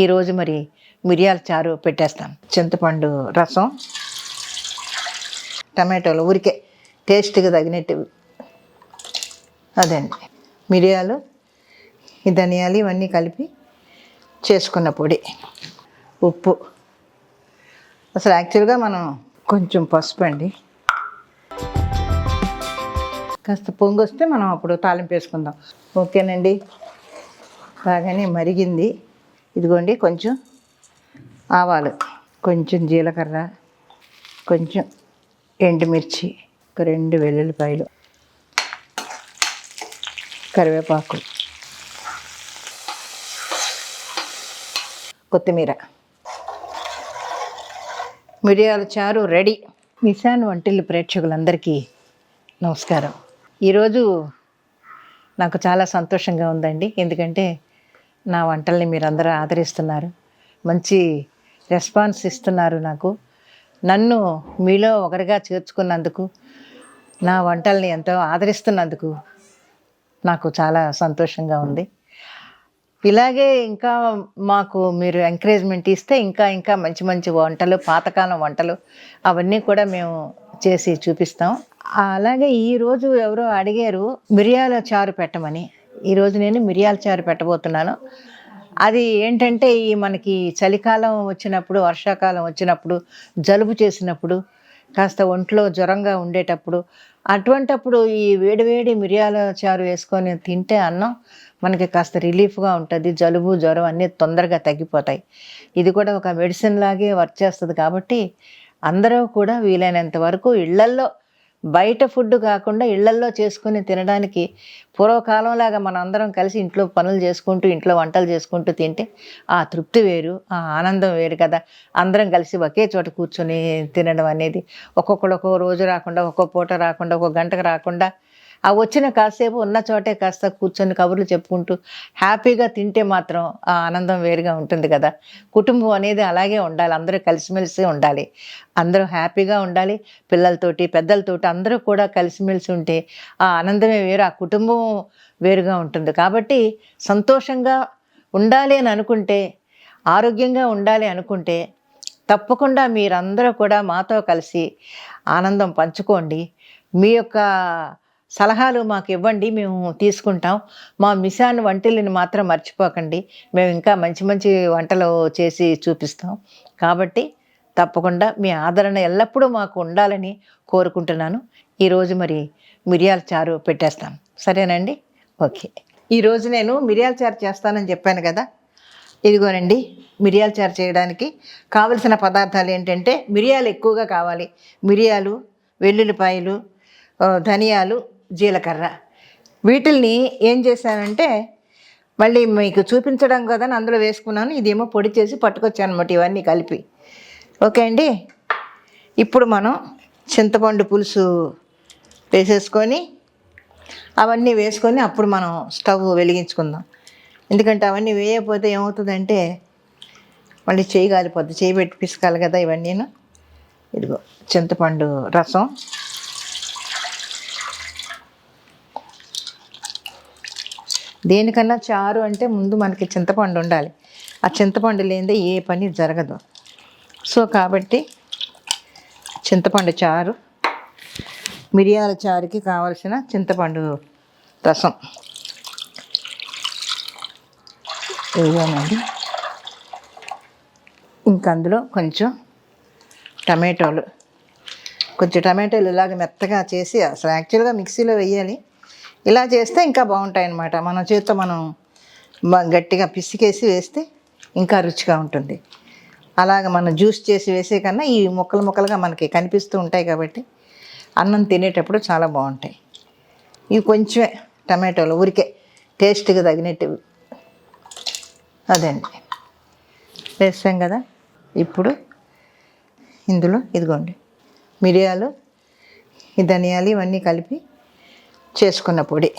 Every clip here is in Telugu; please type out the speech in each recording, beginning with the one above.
ఈరోజు మరి మిరియాల చారు పెట్టేస్తాం. చింతపండు రసం. టమాటోలు ఊరికే టేస్ట్గా తగినట్టు. అదండి. మిరియాలు ఈ ధనియాలు ఇవన్నీ కలిపి చేసుకున్న పొడి. ఉప్పు. అసలు యాక్చువల్గా మనం కొంచెం పసుపు అండి. కాస్త పొంగు వస్తే మనం అప్పుడు తాలింపు వేసుకుందాం. ఓకేనండి. బాగానే మరిగింది. ఇదిగోండి కొంచెం ఆవాలు కొంచెం జీలకర్ర కొంచెం ఎండుమిర్చి ఒక రెండు వెల్లుల్లిపాయలు కరివేపాకు కొత్తిమీర. మిరియాల చారు రెడీ. నిశాన్ వంటిల్లు ప్రేక్షకులందరికీ నమస్కారం. ఈరోజు నాకు చాలా సంతోషంగా ఉందండి. ఎందుకంటే నా వంటల్ని మీరందరూ ఆదరిస్తున్నారు. మంచి రెస్పాన్స్ ఇస్తున్నారు నాకు. నన్ను మీలో ఒకరిగా చేర్చుకున్నందుకు నా వంటల్ని ఎంతో ఆదరిస్తున్నందుకు నాకు చాలా సంతోషంగా ఉంది. ఇలాగే ఇంకా మాకు మీరు ఎంకరేజ్మెంట్ ఇస్తే ఇంకా ఇంకా మంచి మంచి వంటలు పాతకాలం వంటలు అవన్నీ కూడా మేము చేసి చూపిస్తాం. అలాగే ఈరోజు ఎవరో అడిగారు మిరియాల చారు పెట్టమని. ఈరోజు నేను మిరియాల చారు పెట్టబోతున్నాను. అది ఏంటంటే ఈ మనకి చలికాలం వచ్చినప్పుడు వర్షాకాలం వచ్చినప్పుడు జలుబు చేసినప్పుడు కాస్త ఒంట్లో జ్వరంగా ఉండేటప్పుడు అటువంటప్పుడు ఈ వేడివేడి మిరియాల చారు వేసుకొని తింటే అన్నం మనకి కాస్త రిలీఫ్గా ఉంటుంది. జలుబు జ్వరం అన్నీ తొందరగా తగ్గిపోతాయి. ఇది కూడా ఒక మెడిసిన్ లాగే వర్క్ చేస్తుంది కాబట్టి అందరూ కూడా వీలైనంత వరకు ఇళ్ళల్లో బయట ఫుడ్ కాకుండా ఇళ్ళల్లో చేసుకుని తినడానికి పూర్వకాలంలాగా మన అందరం కలిసి ఇంట్లో పనులు చేసుకుంటూ ఇంట్లో వంటలు చేసుకుంటూ తింటే ఆ తృప్తి వేరు ఆ ఆనందం వేరు కదా. అందరం కలిసి ఒకే చోట కూర్చొని తినడం అనేది ఒక్కొక్కడు ఒక్కో రోజు రాకుండా ఒక్కో పూట రాకుండా ఒక్కో గంటకు రాకుండా ఆ వచ్చిన కాసేపు ఉన్న చోటే కాస్త కూర్చొని కబుర్లు చెప్పుకుంటూ హ్యాపీగా తింటే మాత్రం ఆ ఆనందం వేరుగా ఉంటుంది కదా. కుటుంబం అనేది అలాగే ఉండాలి. అందరూ కలిసిమెలిసి ఉండాలి. అందరూ హ్యాపీగా ఉండాలి. పిల్లలతోటి పెద్దలతోటి అందరూ కూడా కలిసిమెలిసి ఉంటే ఆ ఆనందమే వేరు ఆ కుటుంబం వేరుగా ఉంటుంది. కాబట్టి సంతోషంగా ఉండాలి అని అనుకుంటే ఆరోగ్యంగా ఉండాలి అనుకుంటే తప్పకుండా మీరందరూ కూడా మాతో కలిసి ఆనందం పంచుకోండి. మీ యొక్క సలహాలు మాకు ఇవ్వండి మేము తీసుకుంటాం. మా మిసాన్ వంటల్ని మాత్రం మర్చిపోకండి. మేము ఇంకా మంచి మంచి వంటలు చేసి చూపిస్తాం. కాబట్టి తప్పకుండా మీ ఆదరణ ఎల్లప్పుడూ మాకు ఉండాలని కోరుకుంటున్నాను. ఈరోజు మరి మిరియాల చారు పెట్టేస్తాం. సరేనండి? ఓకే. ఈరోజు నేను మిరియాల చారు చేస్తానని చెప్పాను కదా. ఇదిగోనండి మిరియాల చారు చేయడానికి కావలసిన పదార్థాలు ఏంటంటే మిరియాలు ఎక్కువగా కావాలి. మిరియాలు వెల్లుల్లిపాయలు ధనియాలు జీలకర్ర. వీటిల్ని ఏం చేశానంటే మళ్ళీ మీకు చూపించడం కదా అని అందులో వేసుకున్నాను. ఇదేమో పొడి చేసి పట్టుకొచ్చాను అనమాట ఇవన్నీ కలిపి. ఓకే అండి? ఇప్పుడు మనం చింతపండు పులుసు వేసేసుకొని అవన్నీ వేసుకొని అప్పుడు మనం స్టవ్ వెలిగించుకుందాం. ఎందుకంటే అవన్నీ వేయకపోతే ఏమవుతుందంటే మళ్ళీ చేయి కాలిపోద్ది. చేయి పెట్టి పిసకాలి కదా ఇవన్నీను. ఇదిగో చింతపండు రసం. దేనికన్నా చారు అంటే ముందు మనకి చింతపండు ఉండాలి. ఆ చింతపండు లేనిదే ఏ పని జరగదు. సో కాబట్టి చింతపండు చారు మిరియాల చారుకి కావలసిన చింతపండు రసం. ఇదిగోనండి ఇంకా అందులో కొంచెం టమాటోలు. కొంచెం టమాటోలు ఇలాగ మెత్తగా చేసి అసలు యాక్చువల్గా మిక్సీలో వేయాలి. ఇలా చేస్తే ఇంకా బాగుంటాయి అన్నమాట మన చేతితో మనం గట్టిగా పిసికేసి వేస్తే ఇంకా రుచిగా ఉంటుంది. అలాగ మనం జ్యూస్ చేసి వేసే కన్నా ఈ ముక్కలు ముక్కలుగా మనకి కనిపిస్తూ ఉంటాయి కాబట్టి అన్నం తినేటప్పుడు చాలా బాగుంటాయి. ఇవి కొంచెమే టమాటోలు ఊరికే టేస్ట్గా తగినట్టు అదండి వేస్తాం కదా. ఇప్పుడు ఇందులో ఇదిగోండి. మిరియాలు ఈ ధనియాలు ఇవన్నీ కలిపి చేసుకున్న పొడి.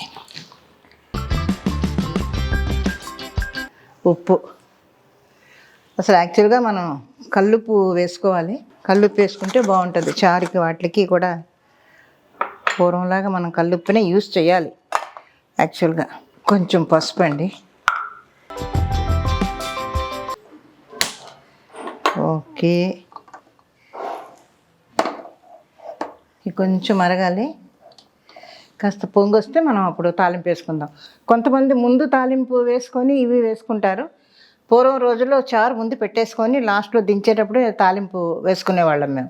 ఉప్పు. అసలు యాక్చువల్గా మనం కల్లుప్పు వేసుకోవాలి. కల్లుప్పు వేసుకుంటే బాగుంటుంది. చారుకి వాటికి కూడా పూర్వంలాగా మనం కల్లుప్పునే యూస్ చేయాలి. యాక్చువల్గా కొంచెం పసుపు అండి. ఓకే. ఇది కొంచెం మరగాలి. కాస్త పొంగు వస్తే మనం అప్పుడు తాలింపు వేసుకుందాం. కొంతమంది ముందు తాలింపు వేసుకొని ఇవి వేసుకుంటారు. పూర్వం రోజుల్లో చారు ముందు పెట్టేసుకొని లాస్ట్లో దించేటప్పుడు తాలింపు వేసుకునేవాళ్ళం మేము.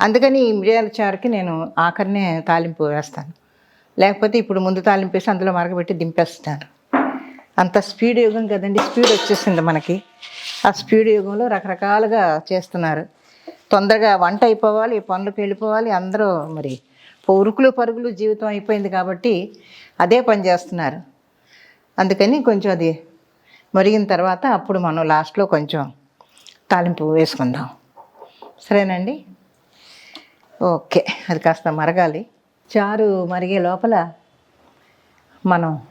అందుకని ఈ మిరియాల చారుకి నేను ఆఖరినే తాలింపు వేస్తాను. లేకపోతే ఇప్పుడు ముందు తాలింపు వేసి అందులో మరగబెట్టి దింపేస్తాను. అంత స్పీడ్ యుగం కదండి. స్పీడ్ వచ్చేసింది మనకి. ఆ స్పీడ్ యుగంలో రకరకాలుగా చేస్తున్నారు. తొందరగా వంట అయిపోవాలి పనులకు వెళ్ళిపోవాలి అందరూ మరి ఉరుకులు పరుగులు జీవితం అయిపోయింది కాబట్టి అదే పని చేస్తున్నారు. అందుకని కొంచెం అది మరిగిన తర్వాత అప్పుడు మనం లాస్ట్లో కొంచెం తాలింపు వేసుకుందాం. సరేనండి? ఓకే అది కాస్త మరగాలి. చారు మరిగే లోపల మనం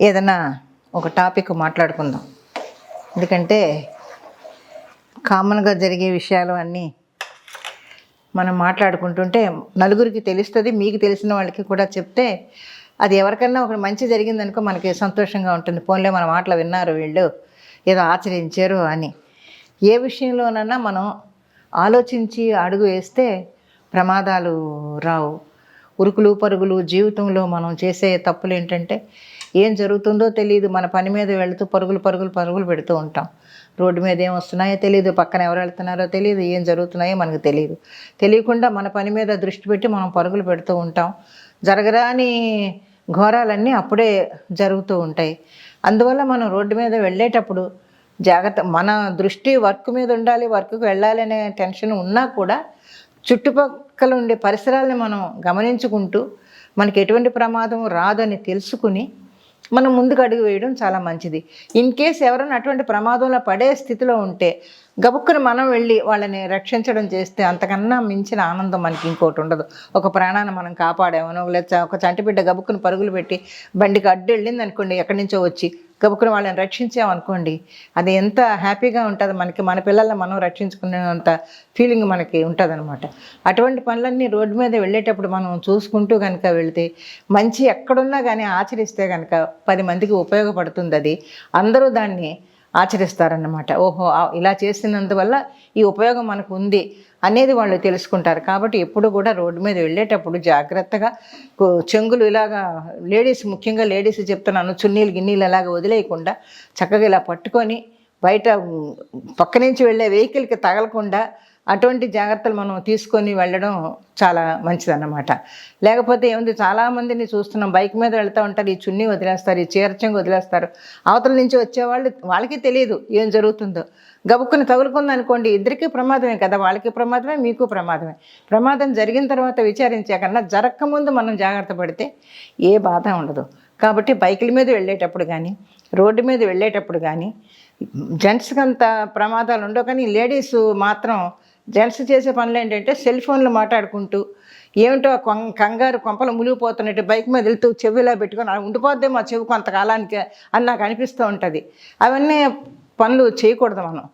ఏదైనా ఒక టాపిక్ మాట్లాడుకుందాం. ఎందుకంటే కామన్గా జరిగే విషయాలు అన్నీ మనం మాట్లాడుకుంటుంటే నలుగురికి తెలుస్తుంది మీకు తెలిసిన వాళ్ళకి కూడా చెప్తే అది ఎవరికన్నా ఒక మంచి జరిగిందనుకో మనకి సంతోషంగా ఉంటుంది. పోన్లే మన మాటలు విన్నారు వీళ్ళు ఏదో ఆచరించారు అని. ఏ విషయంలోనన్నా మనం ఆలోచించి అడుగు వేస్తే ప్రమాదాలు రావు. ఉరుకులు పరుగులు జీవితంలో మనం చేసే తప్పులు ఏంటంటే ఏం జరుగుతుందో తెలియదు. మన పని మీద వెళుతూ పరుగులు పరుగులు పరుగులు పెడుతూ ఉంటాం. రోడ్డు మీద ఏం వస్తున్నాయో తెలియదు పక్కన ఎవరు వెళ్తున్నారో తెలియదు ఏం జరుగుతున్నాయో మనకు తెలియదు తెలియకుండా మన పని మీద దృష్టి పెట్టి మనం పరుగులు పెడుతూ ఉంటాం. జరగరాని ఘోరాలన్నీ అప్పుడే జరుగుతూ ఉంటాయి. అందువల్ల మనం రోడ్డు మీద వెళ్ళేటప్పుడు జాగ్రత్త మన దృష్టి వర్క్ మీద ఉండాలి వర్క్కి వెళ్ళాలి అనే టెన్షన్ ఉన్నా కూడా చుట్టుపక్కల ఉండే పరిసరాలను మనం గమనించుకుంటూ మనకి ఎటువంటి ప్రమాదం రాదని తెలుసుకుని మనం ముందుకు అడుగు వేయడం చాలా మంచిది. ఇన్ కేస్ ఎవరైనా అటువంటి ప్రమాదంలో పడే స్థితిలో ఉంటే గబుక్కుని మనం వెళ్ళి వాళ్ళని రక్షించడం చేస్తే అంతకన్నా మించిన ఆనందం మనకి ఇంకోటి ఉండదు. ఒక ప్రాణాన్ని మనం కాపాడామనో లేదా ఒక చంటిబిడ్డ గబుక్కుని పరుగులు పెట్టి బండికి అడ్డు వెళ్ళింది అనుకోండి ఎక్కడి నుంచో వచ్చి గబుక్కుని వాళ్ళని రక్షించామనుకోండి అది ఎంత హ్యాపీగా ఉంటుంది మనకి మన పిల్లల్ని మనం రక్షించుకునేంత ఫీలింగ్ మనకి ఉంటుంది అటువంటి పనులన్నీ రోడ్డు మీద వెళ్ళేటప్పుడు మనం చూసుకుంటూ కనుక వెళితే మంచి ఎక్కడున్నా కానీ ఆచరిస్తే కనుక పది మందికి ఉపయోగపడుతుంది అది. అందరూ దాన్ని ఆచరిస్తారన్నమాట. ఓహో ఇలా చేసినందువల్ల ఈ ఉపయోగం మనకు ఉంది అనేది వాళ్ళు తెలుసుకుంటారు. కాబట్టి ఎప్పుడు కూడా రోడ్డు మీద వెళ్ళేటప్పుడు జాగ్రత్తగా చెంగులు ఇలాగా లేడీస్ ముఖ్యంగా లేడీస్ చెప్తున్నాను చున్నీలు గిన్నీలు అలాగా వదిలేయకుండా చక్కగా ఇలా పట్టుకొని బయట పక్క నుంచి వెళ్ళే వెహికల్కి తగలకుండా అటువంటి జాగ్రత్తలు మనం తీసుకొని వెళ్ళడం చాలా మంచిదన్నమాట. లేకపోతే ఏముంది? చాలామందిని చూస్తున్నాం. బైక్ మీద వెళ్తూ ఉంటారు. ఈ చున్నీ వదిలేస్తారు. ఈ చీరచంగు వదిలేస్తారు. అవతల నుంచి వచ్చేవాళ్ళు వాళ్ళకి తెలియదు ఏం జరుగుతుందో. గబుక్కుని తగులుకుంది అనుకోండి ఇద్దరికీ ప్రమాదమే కదా. వాళ్ళకి ప్రమాదమే మీకు ప్రమాదమే. ప్రమాదం జరిగిన తర్వాత విచారించే కన్నా జరగకముందు మనం జాగ్రత్త పడితే ఏ బాధ ఉండదు. కాబట్టి బైకుల మీద వెళ్ళేటప్పుడు కానీ రోడ్డు మీద వెళ్ళేటప్పుడు కానీ జెంట్స్కి అంత ప్రమాదాలు ఉండవు. కానీ లేడీస్ మాత్రం జెంట్స్ చేసే పనులు ఏంటంటే సెల్ ఫోన్లు మాట్లాడుకుంటూ ఏమిటో కొం- కంగారు కొంపలు మునిగిపోతున్నట్టు బైక్ మీద వెళ్తూ చెవిలా పెట్టుకొని ఉండిపోద్దే మా చెవి కొంతకాలానికి అని నాకు అనిపిస్తూ ఉంటుంది. అవన్నీ పనులు చేయకూడదు మనం.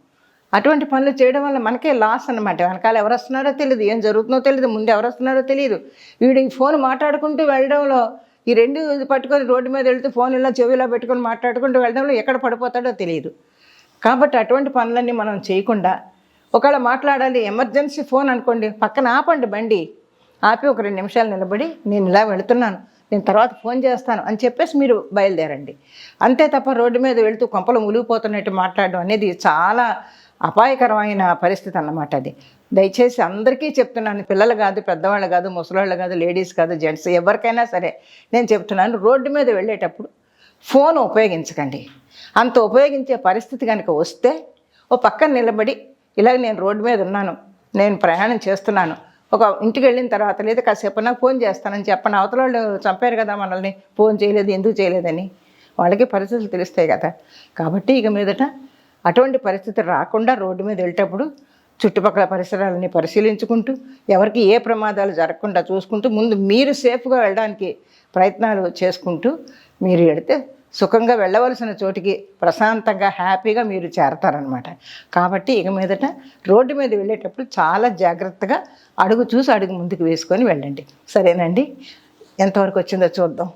అటువంటి పనులు చేయడం వల్ల మనకే లాస్ అన్నమాట. వెనకాల ఎవరు వస్తున్నారో తెలియదు ఏం జరుగుతుందో తెలియదు ముందు ఎవరు వస్తున్నారో తెలియదు వీడు ఈ ఫోన్ మాట్లాడుకుంటూ వెళ్ళడంలో ఈ రెండు పట్టుకొని రోడ్డు మీద వెళ్తూ ఫోన్ ఇలా చెవిలో పెట్టుకొని మాట్లాడుకుంటూ వెళ్ళడంలో ఎక్కడ పడిపోతాడో తెలియదు కాబట్టి అటువంటి పనులన్నీ మనం చేయకుండా ఒకవేళ మాట్లాడాలి ఎమర్జెన్సీ ఫోన్ అనుకోండి పక్కన ఆపండి బండి. ఆపి ఒక రెండు నిమిషాలు నిలబడి నేను ఇలా వెళుతున్నాను నేను తర్వాత ఫోన్ చేస్తాను అని చెప్పేసి మీరు బయలుదేరండి. అంతే తప్ప రోడ్డు మీద వెళ్తూ కొంపలు మునిగిపోతున్నట్టు మాట్లాడడం అనేది చాలా అపాయకరమైన పరిస్థితి అన్నమాట అది. దయచేసి అందరికీ చెప్తున్నాను పిల్లలు కాదు పెద్దవాళ్ళు కాదు ముసలాళ్ళు కాదు లేడీస్ కాదు జెంట్స్ ఎవరికైనా సరే నేను చెప్తున్నాను రోడ్డు మీద వెళ్ళేటప్పుడు ఫోన్ ఉపయోగించకండి. అంత ఉపయోగించే పరిస్థితి కనుక వస్తే ఓ పక్కన నిలబడి ఇలాగ నేను రోడ్డు మీద ఉన్నాను. నేను ప్రయాణం చేస్తున్నాను. ఒక ఇంటికి వెళ్ళిన తర్వాత లేదా కాసేపు నాకు ఫోన్ చేస్తానని చెప్పను. అవతల వాళ్ళు చంపారు కదా మనల్ని. ఫోన్ చేయలేదు ఎందుకు చేయలేదని. వాళ్ళకి పరిస్థితులు తెలుస్తాయి కదా. కాబట్టి ఇక మీదట అటువంటి పరిస్థితి రాకుండా రోడ్డు మీద వెళ్ళేటప్పుడు చుట్టుపక్కల పరిసరాలని పరిశీలించుకుంటూ ఎవరికి ఏ ప్రమాదాలు జరగకుండా చూసుకుంటూ ముందు మీరు సేఫ్గా వెళ్ళడానికి ప్రయత్నాలు చేసుకుంటూ మీరు వెళితే సుఖంగా వెళ్ళవలసిన చోటికి ప్రశాంతంగా హ్యాపీగా మీరు చేరతారనమాట కాబట్టి ఇక మీదట రోడ్డు మీద వెళ్ళేటప్పుడు చాలా జాగ్రత్తగా అడుగు చూసి అడుగు ముందుకు వేసుకొని వెళ్ళండి. సరేనండి? ఎంతవరకు వచ్చిందో చూద్దాం.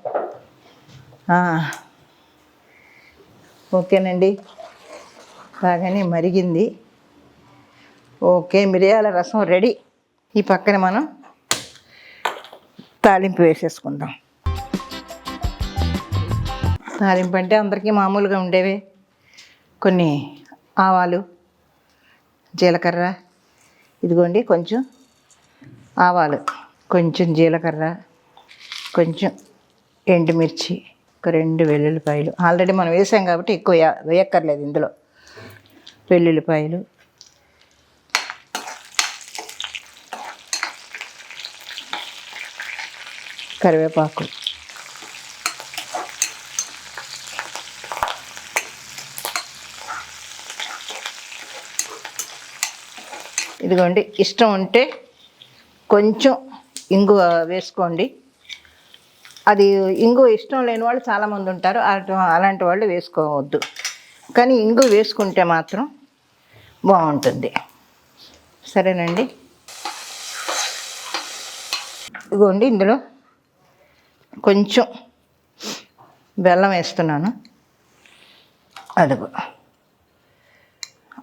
ఓకేనండి. బాగానే మరిగింది. ఓకే మిరియాల రసం రెడీ. ఈ పక్కన మనం తాలింపు వేసేసుకుందాం. తాలింపు అంటే అందరికీ మామూలుగా ఉండేవే. కొన్ని ఆవాలు జీలకర్ర ఇదిగోండి కొంచెం ఆవాలు కొంచెం జీలకర్ర కొంచెం ఎండుమిర్చి ఒక రెండు వెల్లుల్లిపాయలు. ఆల్రెడీ మనం వేసాం కాబట్టి ఎక్కువ వేయక్కర్లేదు ఇందులో. వెల్లుల్లిపాయలు. కరివేపాకు. ఇదిగోండి ఇష్టం ఉంటే కొంచెం ఇంగువ వేసుకోండి. అది ఇంగు ఇష్టం లేని వాళ్ళు చాలామంది ఉంటారు అలాంటి వాళ్ళు వేసుకోవద్దు. కానీ ఇంగు వేసుకుంటే మాత్రం బాగుంటుంది. సరేనండి? ఇదిగోండి ఇందులో కొంచెం బెల్లం వేస్తున్నాను. అదిగో.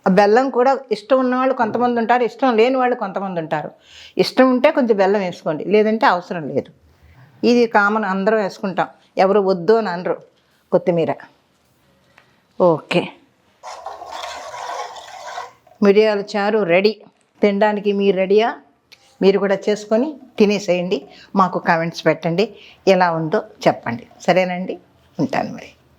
బెల్లం కూడా ఇష్టం ఉన్న వాళ్ళు కొంతమంది ఉంటారు ఇష్టం లేని వాళ్ళు కొంతమంది ఉంటారు. ఇష్టం ఉంటే కొంచెం బెల్లం వేసుకోండి లేదంటే అవసరం లేదు. ఇది కామన్ అందరూ వేసుకుంటాం. ఎవరు వద్దు అని అనరు కొత్తిమీర. ఓకే. మిరియాల చారు రెడీ. తినడానికి మీరు రెడీయా? మీరు కూడా చేసుకొని తినేసేయండి. మాకు కామెంట్స్ పెట్టండి. ఎలా ఉందో చెప్పండి. సరేనండి? ఉంటాను మరి.